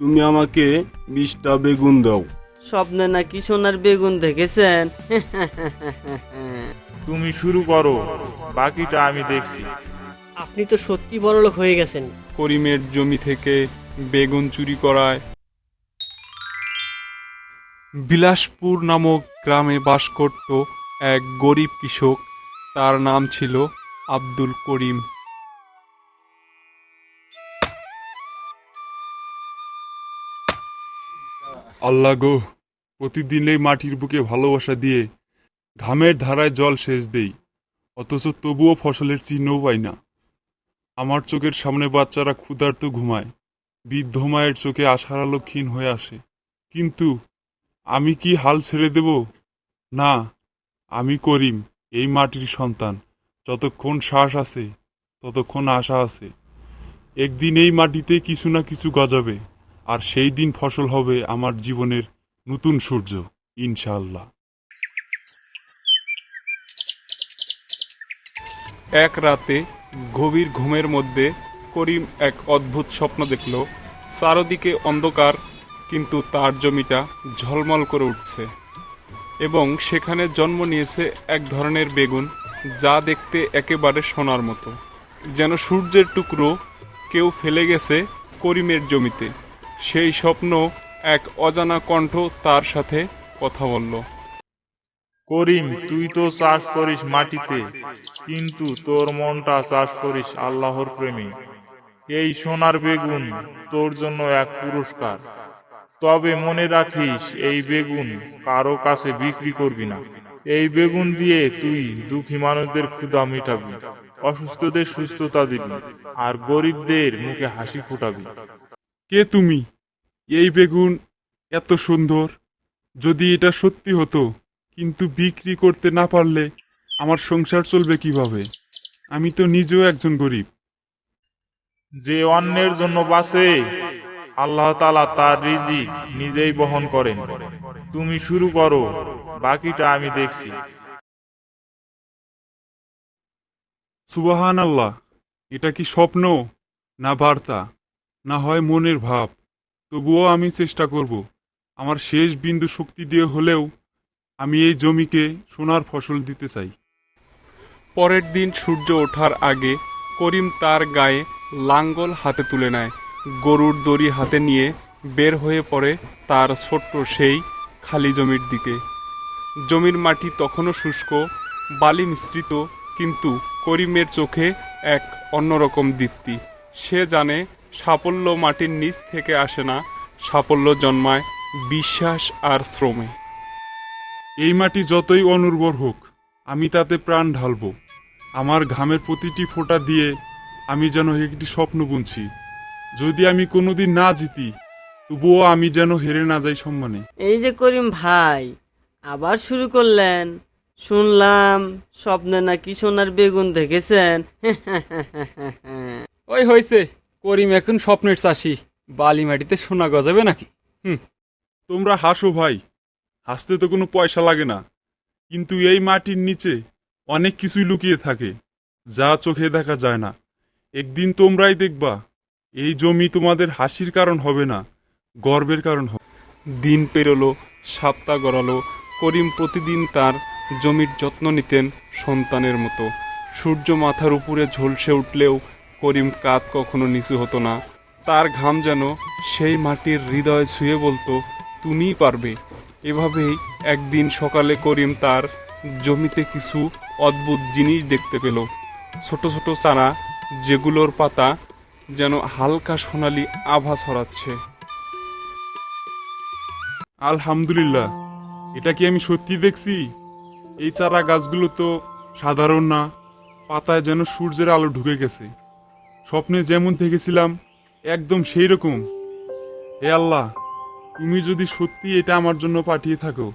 তুমি আমাকে বিশটা বেগুন দাও। স্বপ্নে নাকি সোনার বেগুন দেখেছেন? তুমি শুরু করো বাকিটা আমি দেখছি। আপনি তো সত্যি বড়লোক হয়ে গেছেন। করিমের জমি থেকে বেগুন চুরি করায়। বিলাসপুর নামক গ্রামে বাস করত এক গরিব কৃষক। তার নাম ছিল আব্দুল করিম। আল্লাহ গো প্রতিদিন এই মাটির বুকে ভালোবাসা দিয়ে ঘামের ধারায় জল সেচ দেই, অথচ তবুও ফসলের চিহ্নও পাই না। আমার চোখের সামনে বাচ্চারা ক্ষুধার্ত ঘুমায়, বৃদ্ধ মায়ের চোখে আশার আলো ক্ষীণ হয়ে আসে। কিন্তু আমি কি হাল ছেড়ে দেব? না, আমি করিম, এই মাটির সন্তান। যতক্ষণ শ্বাস আছে, ততক্ষণ আশা আছে। একদিন এই মাটিতে কিছু না কিছু গজাবে। আর সেই দিন ফসল হবে আমার জীবনের নতুন সূর্য, ইনশাআল্লাহ। এক রাতে গভীর ঘুমের মধ্যে করিম এক অদ্ভুত স্বপ্ন দেখল, চারদিকে অন্ধকার, কিন্তু তার জমিটা ঝলমল করে উঠছে এবং সেখানে জন্ম নিয়েছে এক ধরনের বেগুন যা দেখতে একেবারে সোনার মতো। যেন সূর্যের টুকরো কেউ ফেলে গেছে করিমের জমিতে। সেই স্বপ্ন এক অজানা কণ্ঠ তার সাথে কথা বলল। করিম, তুই তো চাষ করিস মাটিতে, কিন্তু তোর মনটা চাষ করিস আল্লাহর প্রেমে। এই সোনার বেগুন তোর জন্য এক পুরস্কার। তবে মনে রাখিস, এই বেগুন কারও কাছে বিক্রি করবি না। এই বেগুন দিয়ে তুই দুঃখী মানুষদের ক্ষুধা মিটাবি, অসুস্থদের সুস্থতা দিবি, আর গরিবদের মুখে হাসি ফুটাবি। কে তুমি? এই বেগুন এত সুন্দর। যদি এটা সত্যি হতো কিন্তু বিক্রি করতে না পারলে আমার সংসার চলবে কীভাবে? আমি তো নিজেও একজন গরিব। যে অন্যের জন্য বাঁচে আল্লাহ তালা তার রিজি নিজেই বহন করেন। তুমি শুরু করো বাকিটা আমি দেখছি। সুবাহান আল্লাহ এটা কি স্বপ্ন না বার্তা? না হয় মনের ভাব। তবুও আমি চেষ্টা করব। আমার শেষ বিন্দু শক্তি দিয়ে হলেও আমি এই জমিকে সোনার ফসল দিতে চাই। পরের দিন সূর্য ওঠার আগে করিম তার গায়ে লাঙ্গল হাতে তুলে নেয়। গরুর দড়ি হাতে নিয়ে বের হয়ে পড়ে তার ছোট্ট সেই খালি জমির দিকে। জমির মাটি তখনও শুষ্ক, বালি মিশ্রিত, কিন্তু করিমের চোখে এক অন্যরকম দীপ্তি। সে জানে সাফল্য মাটির নিচ থেকে আসে না সাফল্য জন্মায় বিশ্বাস আর শ্রমে। এই মাটি যতই অনুর্বর হোক আমি তাতে প্রাণ ঢালব। আমার ঘামের প্রতিটি ফোঁটা দিয়ে আমি যেন একটি স্বপ্ন বুনছি। যদি আমি কোনোদিন না জিতি তবুও আমি যেন হেরে না যাই সম্মানে। এই যে করিম ভাই আবার শুরু করলেন। শুনলাম স্বপ্নে নাকি সোনার বেগুন দেখেছেন। ওই হয়েছে করিম এখন স্বপ্নের চাষি। বালি মাটিতে সোনা গজাবে নাকি? হুম তোমরা হাসো ভাই হাসতে তো কোনো পয়সা লাগে না। কিন্তু এই মাটির নিচে অনেক কিছুই লুকিয়ে থাকে যা চোখে দেখা যায় না। একদিন তোমরাই দেখবা এই জমি তোমাদের হাসির কারণ হবে না গর্বের কারণ হবে। দিন পেরোলো সপ্তাহ গড়ালো করিম প্রতিদিন তার জমির যত্ন নিতেন সন্তানের মতো। সূর্য মাথার উপরে ঝলসে উঠলেও করিম কাত কখনো নিচু হতো না। তার ঘাম যেন সেই মাটির হৃদয় ছুঁয়ে বলতো, তুমিই পারবে। এভাবেই একদিন সকালে করিম তার জমিতে কিছু অদ্ভুত জিনিস দেখতে পেল। ছোট ছোট চারা, যেগুলোর পাতা যেন হালকা সোনালি আভা ছড়াচ্ছে। আলহামদুলিল্লাহ, এটা কি আমি সত্যি দেখছি? এই চারা গাছগুলো তো সাধারণ না, পাতায় যেন সূর্যের আলো ঢুকে গেছে। স্বপ্নে যেমন থেকেছিলাম, একদম সেই রকম হে আল্লাহ, তুমি যদি সত্যি এটা আমার জন্য পাঠিয়ে থাকো,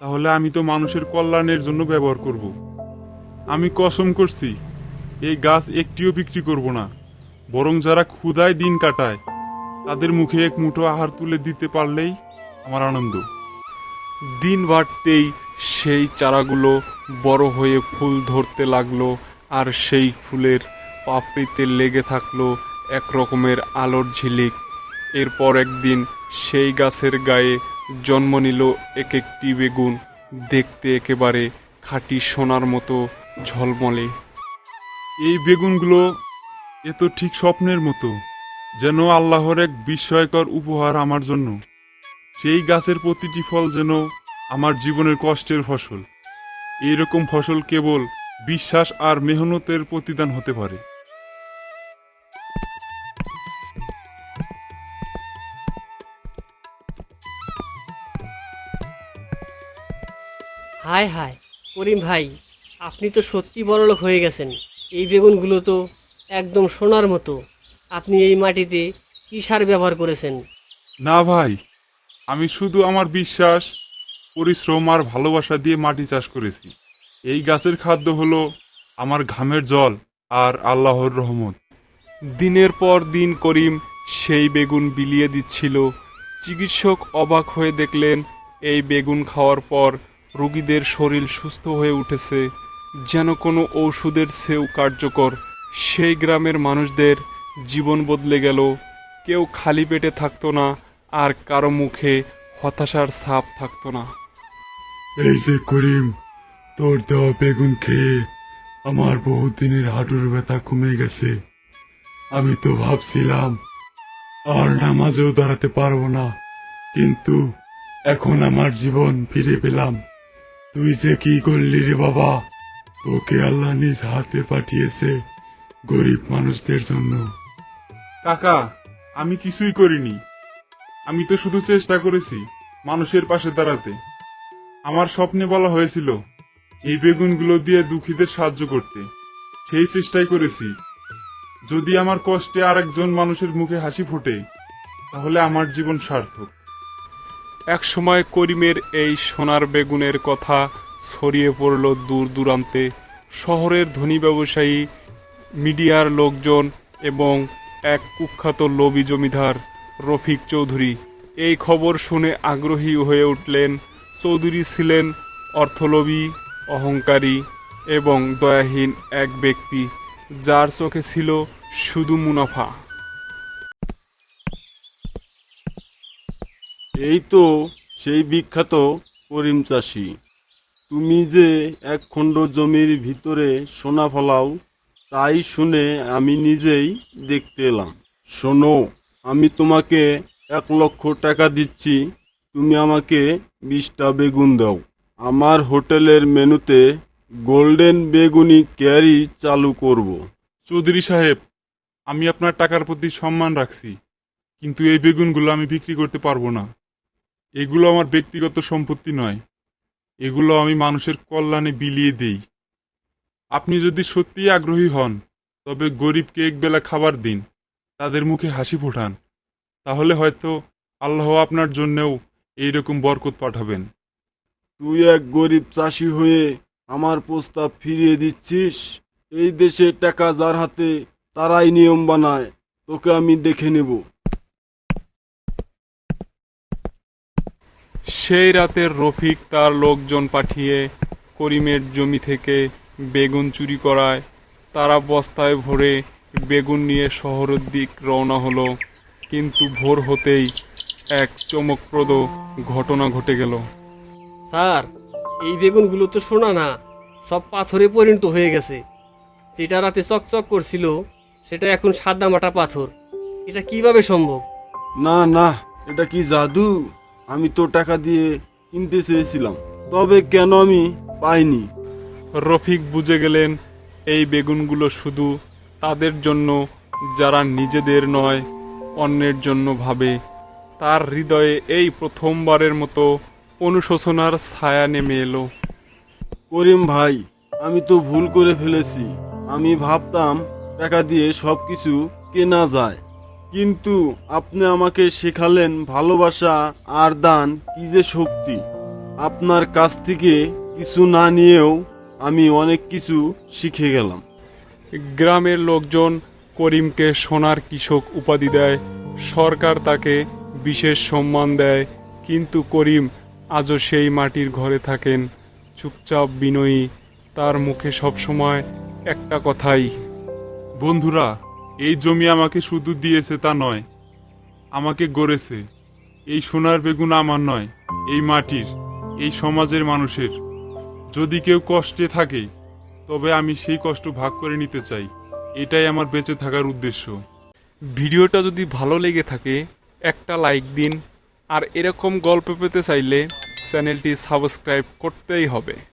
তাহলে আমি তো মানুষের কল্যাণের জন্য ব্যবহার করব। আমি কসম করছি, এই গাছ একটিও বিক্রি করব না, বরং যারা ক্ষুধায় দিন কাটায়, তাদের মুখে এক মুঠো আহার তুলে দিতে পারলেই আমার আনন্দ। দিন বাড়তেই সেই চারাগুলো বড় হয়ে ফুল ধরতে লাগল, আর সেই ফুলের পাপড়িতে লেগে থাকল এক রকমের আলোর ঝিলিক। এরপর একদিন সেই গাছের গায়ে জন্ম নিল এক একটি বেগুন। দেখতে একেবারে খাঁটি সোনার মতো ঝলমলে। এই বেগুনগুলো এ তো ঠিক স্বপ্নের মতো, যেন আল্লাহর এক বিস্ময়কর উপহার আমার জন্য। সেই গাছের প্রতিটি ফল যেন আমার জীবনের কষ্টের ফসল। এইরকম ফসল কেবল বিশ্বাস আর মেহনতের প্রতিদান হতে পারে। হায় হায়, করিম ভাই, আপনি তো সত্যি বড়লোক হয়ে গেছেন। এই বেগুনগুলো তো একদম সোনার মতো। আপনি এই মাটিতে কী সার ব্যবহার করেছেন? না ভাই, আমি শুধু আমার বিশ্বাস, পরিশ্রম আর ভালোবাসা দিয়ে মাটি চাষ করেছি। এই গাছের খাদ্য হলো আমার ঘামের জল আর আল্লাহর রহমত। দিনের পর দিন করিম সেই বেগুন বিলিয়ে দিচ্ছিল। চিকিৎসক অবাক হয়ে দেখলেন, এই বেগুন খাওয়ার পর রোগীদের শরীর সুস্থ হয়ে উঠেছে, যেন কোনো ঔষধের সেও কার্যকর। সেই গ্রামের মানুষদের জীবন বদলে গেল। কেউ খালি পেটে থাকতো না, আর কারও মুখে হতাশার ছাপ থাকতো না। এই যে করিম, তোর দেওয়া বেগুন খেয়ে আমার বহুদিনের হাঁটুর ব্যথা কমে গেছে। আমি তো ভাবছিলাম, আর নামাজেও দাঁড়াতে পারব না, কিন্তু এখন আমার জীবন ফিরে পেলাম। তুই যে কি করলি রে বাবা? তোকে আল্লাহ নিজ হাতে পাঠিয়েছে গরিব মানুষদের জন্য। কাকা, আমি কিছুই করিনি। আমি তো শুধু চেষ্টা করেছি মানুষের পাশে দাঁড়াতে। আমার স্বপ্নে বলা হয়েছিল, এই বেগুনগুলো দিয়ে দুঃখীদের সাহায্য করতে। সেই চেষ্টাই করেছি। যদি আমার কষ্টে আরেকজন মানুষের মুখে হাসি ফোটে, তাহলে আমার জীবন সার্থক। একসময় করিমের এই সোনার বেগুনের কথা ছড়িয়ে পড়ল দূর দূরান্তে। শহরের ধনী ব্যবসায়ী, মিডিয়ার লোকজন এবং এক কুখ্যাত লোভী জমিদার রফিক চৌধুরী এই খবর শুনে আগ্রহী হয়ে উঠলেন। চৌধুরী ছিলেন অর্থলোভী, অহংকারী এবং দয়াহীন এক ব্যক্তি, যার চোখে ছিল শুধু মুনাফা। এই তো সেই বিখ্যাত করিম চাষি। তুমি যে এক খণ্ড জমির ভিতরে সোনা ফলাও, তাই শুনে আমি নিজেই দেখতে এলাম। শোনো, আমি তোমাকে এক লক্ষ টাকা দিচ্ছি, তুমি আমাকে বিশটা বেগুন দাও। আমার হোটেলের মেনুতে গোল্ডেন বেগুনি ক্যারি চালু করব। চৌধুরী সাহেব, আমি আপনার টাকার প্রতি সম্মান রাখছি, কিন্তু এই বেগুনগুলো আমি বিক্রি করতে পারব না। এগুলো আমার ব্যক্তিগত সম্পত্তি নয়। এগুলো আমি মানুষের কল্যাণে বিলিয়ে দেই। আপনি যদি সত্যিই আগ্রহী হন, তবে গরিবকে একবেলা খাবার দিন, তাদের মুখে হাসি ফোটান। তাহলে হয়তো আল্লাহ আপনার জন্যেও এইরকম বরকত পাঠাবেন। তুই এক গরিব চাষি হয়ে আমার প্রস্তাব ফিরিয়ে দিচ্ছিস? এই দেশে টাকা যার হাতে তারাই নিয়ম বানায়, তোকে আমি দেখে নেব। সেই রাতের রফিক তার লোকজন পাঠিয়ে করিমের জমি থেকে বেগুন চুরি করায়। তারা বস্তায় ভরে বেগুন নিয়ে শহরের দিক রওনা হলো। কিন্তু ভোর হতেই এক চমকপ্রদ ঘটনা ঘটে গেল। স্যার এই বেগুনগুলো তো সোনা না সব পাথরে পরিণত হয়ে গেছে। যেটা রাতে চকচক করছিল সেটা এখন সাদা মাটা পাথর। এটা কীভাবে সম্ভব? না না এটা কি জাদু? আমি তো টাকা দিয়ে কিনতে চেয়েছিলাম তবে কেন আমি পাইনি? রফিক বুঝে গেলেন এই বেগুনগুলো শুধু তাদের জন্য যারা নিজেদের নয় অন্যের জন্য ভাবে। তার হৃদয়ে এই প্রথমবারের মতো অনুশোচনার ছায়া নেমে এলো। করিম ভাই আমি তো ভুল করে ফেলেছি। আমি ভাবতাম টাকা দিয়ে সব কিছু কেনা যায়। কিন্তু আপনি আমাকে শেখালেন ভালোবাসা আর দান কি যে শক্তি। আপনার কাছ থেকে কিছু না নিয়েও আমি অনেক কিছু শিখে গেলাম। গ্রামের লোকজন করিমকে সোনার কৃষক উপাধি দেয় সরকার তাকে বিশেষ সম্মান দেয় কিন্তু করিম আজও সেই মাটির ঘরে থাকেন চুপচাপ বিনয়ী তার মুখে সবসময় একটা কথাই। বন্ধুরা এই জমি আমাকে শুধু দিয়েছে তা নয়, আমাকে গড়েছে। এই সোনার বেগুন আমার নয়, এই মাটির, এই সমাজের মানুষের। যদি কেউ কষ্টে থাকে, তবে আমি সেই কষ্ট ভাগ করে নিতে চাই। এটাই আমার বেঁচে থাকার উদ্দেশ্য। ভিডিওটা যদি ভালো লেগে থাকে, একটা লাইক দিন। আর এরকম গল্প পেতে চাইলে চ্যানেলটি সাবস্ক্রাইব করতেই হবে।